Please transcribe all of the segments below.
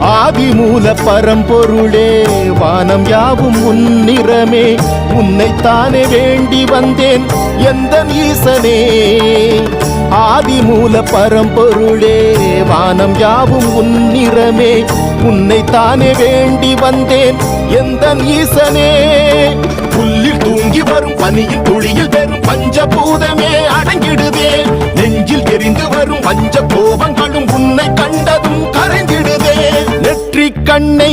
ஆதிமூல பரம்பொருளே வானம் யாவும் உன்னிறமே உன்னைத்தானே வேண்டி வந்தேன் எந்த ஈசனே ஆதிமூல பரம்பொருளே வானம் யாவும் உன்னிறமே உன்னைத்தானே வேண்டி வந்தேன் எந்த ஈசனே புல்லில் தூங்கி வரும் பனியில் துளியில் பெறும் பஞ்சபூதமே அடங்கிடுதே.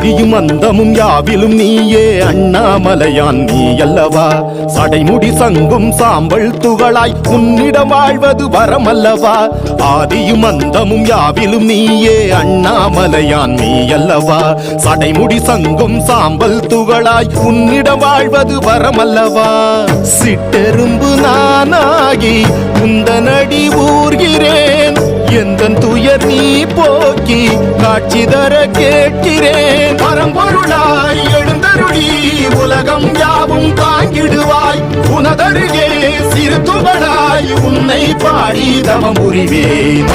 ஆதியும் அந்தமும் யாவிலும் நீயே அண்ணாமலையான் நீ அல்லவா சடைமுடி சங்கும் சாம்பல் துகளாய் உன்னிடம் வாழ்வது வரமல்லவா? ஆதியும் அந்தமும் யாவிலும் நீயே அண்ணாமலையான் நீ அல்லவா சடைமுடி சங்கும் சாம்பல் துகளாய் உன்னிடம் வாழ்வது வரமல்லவா? சிட்டெரும்பு நானாகி உந்தனடி ஊர்கிறேன் எந்த துயர் நீ போக்கி காட்சி தர கேட்கிறேன். பாடி தவம் புரிவேன்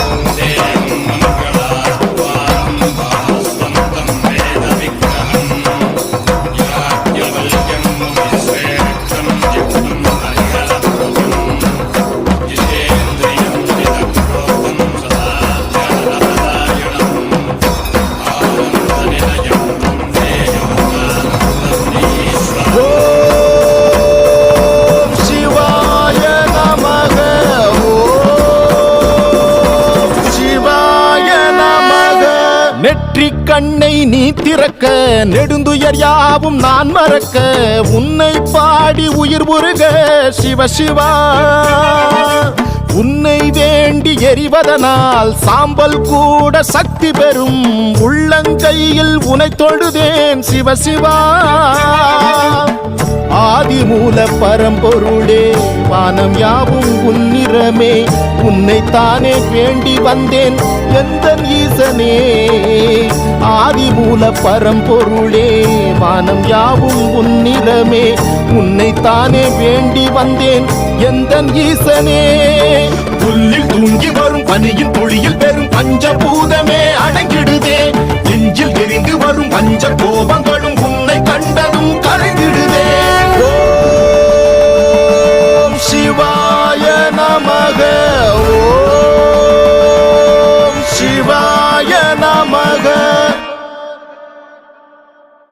மாற்றி கண்ணை நீ திறக்க நெடுந்துயர் யாவும் நான் மறக்க உன்னை பாடி உயிர் முருக சிவ சிவா. உன்னை வேண்டி எரிவதனால் சாம்பல் கூட சக்தி பெறும் உள்ளங்கையில் உனை தொழுதேன் சிவ சிவா. ஆதிமூல பரம்பொருளே வானம் யாவும் உன்னிறமே உன்னைத்தானே வேண்டி வந்தேன் எந்த ஈசனே. ஆதிமூல பரம்பொருளே வானம் யாவும் உன்னிறமே உன்னைத்தானே வேண்டி வந்தேன் எந்த ஈசனே. புல்லில் தூங்கி வரும் பனியின் துளியில் பெரும் பஞ்சபூதமே அடங்கிடுதே. நெஞ்சில் எரிந்து வரும் பஞ்ச கோப